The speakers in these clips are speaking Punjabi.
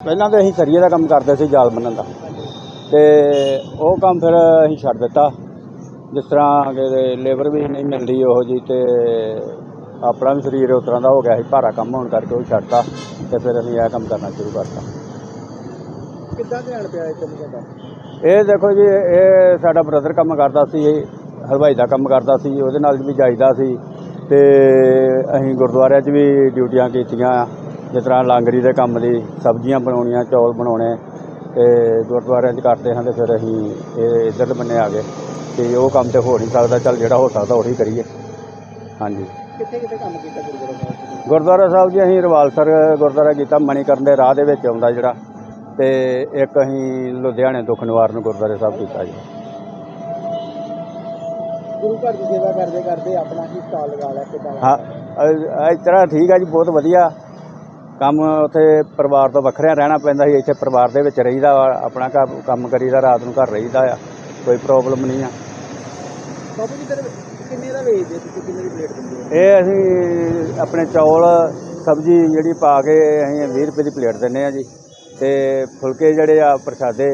ਪਹਿਲਾਂ ਤਾਂ ਅਸੀਂ ਸਰੀਏ ਦਾ ਕੰਮ ਕਰਦੇ ਸੀ ਜਾਲ ਬੰਨਣ ਦਾ। ਤੇ ਉਹ ਕੰਮ ਫਿਰ ਅਸੀਂ ਛੱਡ ਦਿੱਤਾ। ਜਿਸ ਤਰ੍ਹਾਂ ਕਿ ਲੇਬਰ ਵੀ ਨਹੀਂ ਮਿਲਦੀ ਉਹੋ ਜੀ ਤੇ ਆਪਣਾ ਵੀ ਸਰੀਰ ਉਸ ਤਰ੍ਹਾਂ ਦਾ ਹੋ ਗਿਆ ਸੀ। ਭਾਰਾ ਕੰਮ ਹੋਣ ਕਰਕੇ ਉਹ ਛੱਡਤਾ ਤੇ ਫਿਰ ਅਸੀਂ ਇਹ ਕੰਮ ਕਰਨਾ ਸ਼ੁਰੂ ਕਰਤਾ। ਕਿੱਦਾਂ ਧਿਆਨ ਪਿਆ ਇਹ ਕੰਮ ਦਾ ਇਹ ਦੇਖੋ ਜੀ ਇਹ ਸਾਡਾ ਬ੍ਰਦਰ ਕੰਮ ਕਰਦਾ ਸੀ ਇਹ ਹਲਵਾਈ ਦਾ ਕੰਮ ਕਰਦਾ ਸੀ ਉਹਦੇ ਨਾਲ ਵੀ ਜਾਈਦਾ ਸੀ। ਤੇ ਅਸੀਂ ਗੁਰਦੁਆਰਿਆਂ 'ਚ ਵੀ ਡਿਊਟੀਆਂ ਕੀਤੀਆਂ। ਜਿਸ ਤਰ੍ਹਾਂ ਲਾਂਗਰੀ ਦੇ ਕੰਮ ਲਈ ਸਬਜ਼ੀਆਂ ਬਣਾਉਣੀਆਂ ਚੌਲ ਬਣਾਉਣੇ ਤੇ ਗੁਰਦੁਆਰਿਆਂ 'ਚ ਕਰਦੇ ਹਾਂ ਤੇ ਫਿਰ ਅਸੀਂ ਇਹ ਇੱਧਰ ਬੰਨੇ ਆ ਗਏ ਤੇ ਉਹ ਕੰਮ ਤੇ ਹੋ ਨਹੀਂ ਸਕਦਾ ਚੱਲ ਜਿਹੜਾ ਹੋ ਸਕਦਾ ਉਹੀ ਕਰੀਏ। ਹਾਂਜੀ। ਕਿੱਥੇ ਕਿੱਥੇ ਕੰਮ ਕੀਤਾ ਗੁਰਦੁਆਰਾ ਸਾਹਿਬ? ਗੁਰਦੁਆਰਾ ਸਾਹਿਬ ਜੀ ਅਸੀਂ ਰਵਾਲਸਰ ਗੁਰਦੁਆਰਾ ਕੀਤਾ ਮਣੀਕਰਨ ਦੇ ਰਾਹ ਦੇ ਵਿੱਚ ਆਉਂਦਾ ਜਿਹੜਾ ਤੇ ਇੱਕ ਅਸੀਂ ਲੁਧਿਆਣੇ ਦੁੱਖ ਨਿਵਾਰਨ ਗੁਰਦੁਆਰੇ ਸਾਹਿਬ ਕੀਤਾ ਜੀ। ਗੁਰੂ ਘਰ ਦੀ ਸੇਵਾ ਕਰਦੇ ਕਰਦੇ ਆਪਣਾ ਹੀ ਸਟਾਲ ਲਗਾ ਲਿਆ ਕਿੱਦਾਂ ਹਾਂ ਇਸ ਤਰ੍ਹਾਂ ਠੀਕ ਹੈ ਜੀ ਬਹੁਤ ਵਧੀਆ। ਕੰਮ ਉੱਥੇ ਪਰਿਵਾਰ ਤੋਂ ਵੱਖਰਿਆਂ ਰਹਿਣਾ ਪੈਂਦਾ ਸੀ ਇੱਥੇ ਪਰਿਵਾਰ ਦੇ ਵਿੱਚ ਰਹੀਦਾ ਆਪਣਾ ਕੰਮ ਕਰੀਦਾ ਰਾਤ ਨੂੰ ਘਰ ਰਹੀਦਾ ਆ ਕੋਈ ਪ੍ਰੋਬਲਮ ਨਹੀਂ ਆ। ਬਾਬੂ ਜੀ ਫਿਰ ਕਿੰਨੇ ਦਾ ਵੇਚਦੇ ਤੁਸੀਂ ਕਿੰਨੇ ਦੀ ਪਲੇਟ ਦਿੰਦੇ ਹੋ? ਇਹ ਅਸੀਂ ਆਪਣੇ ਚੌਲ ਸਬਜ਼ੀ ਜਿਹੜੀ ਪਾ ਕੇ ਅਸੀਂ 20 ਰੁਪਏ ਦੀ ਪਲੇਟ ਦਿੰਦੇ ਆ ਜੀ। ਤੇ ਫੁਲਕੇ ਜਿਹੜੇ ਆ ਪ੍ਰਸ਼ਾਦੇ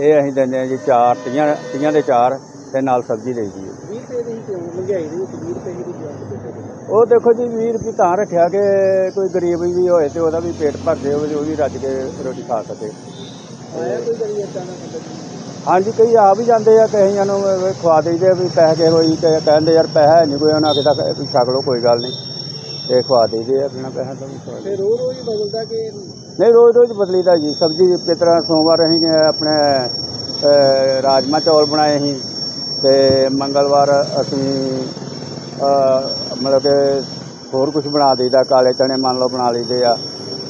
ਇਹ ਅਸੀਂ ਦਿੰਦੇ ਆ ਜੀ ਚਾਰ ਤੀਆਂ ਤੀਆਂ ਦੇ ਚਾਰ। ਤੇ ਨਾਲ ਸਬਜ਼ੀ ਲਈ ਦੀ 20 ਰੁਪਏ ਦੀ ਹੀ ਕਿਉਂ ਮਹਿੰਗਾਈ ਦੇ ਵਿੱਚ 20 ਰੁਪਏ ਦੀ ਕਿਉਂ ਉਹ ਦੇਖੋ ਜੀ 20 ਰੁਪਏ ਤਾਂ ਰੱਖਿਆ ਕਿ ਕੋਈ ਗਰੀਬ ਵੀ ਹੋਏ ਤੇ ਉਹਦਾ ਵੀ ਪੇਟ ਭਰ ਜੇ ਉਹ ਵੀ ਰੱਜ ਕੇ ਰੋਟੀ ਖਾ ਸਕੇ। ਆਇਆ ਕੋਈ ਕਰੀ ਏਦਾਂ ਦਾ ਬੰਦਾ ਜੀ? ਹਾਂਜੀ ਕਈ ਆ ਵੀ ਜਾਂਦੇ ਆ ਕਈਆਂ ਨੂੰ ਖਵਾ ਦੇਈਦੇ ਵੀ ਪੈਸੇ ਕਿਸੇ ਹੋਈ ਕਿ ਕਹਿੰਦੇ ਯਾਰ ਪੈਸਾ ਹੈ ਨਹੀਂ ਕੋਈ ਉਹਨਾਂ ਕਿਦਾ ਛਕ ਲਓ ਕੋਈ ਗੱਲ ਨਹੀਂ। ਤੇ ਖਵਾ ਦੇਈਦੇ ਆ ਬਿਨਾਂ ਪੈਸਾ ਤੋਂ ਵੀ ਖਵਾ ਦੇਈਦੇ। ਤੇ ਰੋਜ਼ ਰੋਜ਼ ਹੀ ਬਦਲਦਾ ਕਿ ਨਹੀਂ? ਰੋਜ਼ ਰੋਜ਼ ਬਦਲੀਦਾ ਜੀ। ਸਬਜ਼ੀ ਜਿਸ ਤਰ੍ਹਾਂ ਸੋਮਵਾਰ ਅਸੀਂ ਆਪਣੇ ਅਹ, ਰਾਜਮਾ ਚੌਲ ਬਣਾਏ ਸੀ ਤੇ ਮੰਗਲਵਾਰ ਅਸੀਂ ਮਤਲਬ ਕਿ ਹੋਰ ਕੁਝ ਬਣਾ ਦਈਦਾ ਕਾਲੇ ਚਣੇ ਮੰਨ ਲਓ ਬਣਾ ਲਈਦੇ ਆ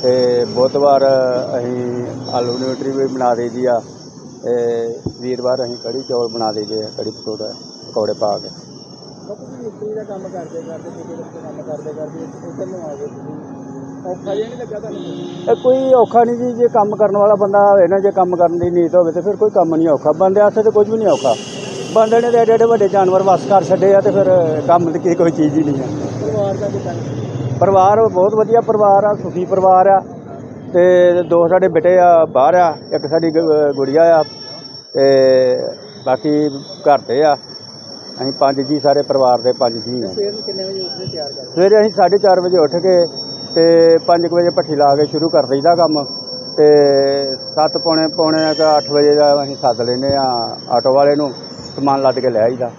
ਤੇ ਬੁੱਧਵਾਰ ਅਸੀਂ ਆਲੂ ਨਿਊਟਰੀ ਵੀ ਬਣਾ ਦਈਦੀ ਆ ਤੇ ਵੀਰਵਾਰ ਅਸੀਂ ਕੜੀ ਚੌਲ ਬਣਾ ਦਈਦੇ ਆ ਕੜੀ ਪਕੌੜਾ ਪਕੌੜੇ ਪਾ ਕੇ। ਬਾਪੂ ਜੀ ਮਿਸਤਰੀ ਦਾ ਕੰਮ ਕਰਦੇ ਕਰਦੇ ਠੇਕੇ ਦਾ ਕੰਮ ਕਰਦੇ ਕਰਦੇ ਇੱਧਰ ਨੂੰ ਆ ਗਏ ਤੁਸੀਂ? ਔਖਾ ਜਿਹਾ ਨਹੀਂ ਲੱਗਾ ਤੁਹਾਨੂੰ? ਇਹ ਕੋਈ ਔਖਾ ਨਹੀਂ ਜੀ ਜੇ ਕੰਮ ਕਰਨ ਵਾਲਾ ਬੰਦਾ ਹੋਵੇ ਨਾ ਜੇ ਕੰਮ ਕਰਨ ਦੀ ਨੀਤ ਹੋਵੇ ਤੇ ਫਿਰ ਕੋਈ ਕੰਮ ਨਹੀਂ ਔਖਾ। ਬੰਦੇ ਵਾਸਤੇ ਤੇ ਕੁਝ ਵੀ ਨਹੀਂ ਔਖਾ। ਬੰਦੇ ਨੇ ਤੇ ਏਡੇ ਏਡੇ ਵੱਡੇ ਜਾਨਵਰ ਵਸ ਕਰ ਛੱਡੇ ਆ ਤੇ ਫਿਰ ਕੰਮ ਦੀ ਕੀ ਕੋਈ ਚੀਜ਼ ਹੀ ਨਹੀਂ ਆ। ਪਰਿਵਾਰ ਦਾ ਕਿੱਦਾਂ? ਪਰਿਵਾਰ ਬਹੁਤ ਵਧੀਆ ਪਰਿਵਾਰ ਆ ਸੁਖੀ ਪਰਿਵਾਰ ਆ ਤੇ ਦੋ ਸਾਡੇ ਬੇਟੇ ਆ ਬਾਹਰ ਆ ਇੱਕ ਸਾਡੀ ਗ- ਗੁੜੀਆ ਆ ਤੇ ਬਾਕੀ ਘਰ ਤੇ ਆ। ਅਸੀਂ ਪੰਜ ਜੀ ਸਾਰੇ ਪਰਿਵਾਰ ਦੇ ਪੰਜ ਜੀ ਆ। ਸਵੇਰ ਨੂੰ ਕਿੰਨੇ ਵਜੇ ਉੱਠਦੇ ਤਿਆਰ ਕਰਦੇ? ਸਵੇਰੇ ਅਸੀਂ 4:30 ਵਜੇ ਉੱਠ ਕੇ ਤੇ 5 ਵਜੇ ਭੱਠੀ ਲਾ ਕੇ ਸ਼ੁਰੂ ਕਰ ਦਈਦਾ ਕੰਮ ਤੇ 7 ਪੌਣੇ ਪੌਣੇ 8 ਵਜੇ ਦਾ ਅਸੀਂ ਸੱਦ ਲੈਂਦੇ ਆ ਆਟੋ ਵਾਲੇ ਨੂੰ। ਸਮਾਨ ਲੱਦ ਕੇ ਲੈ ਆਈਦਾ।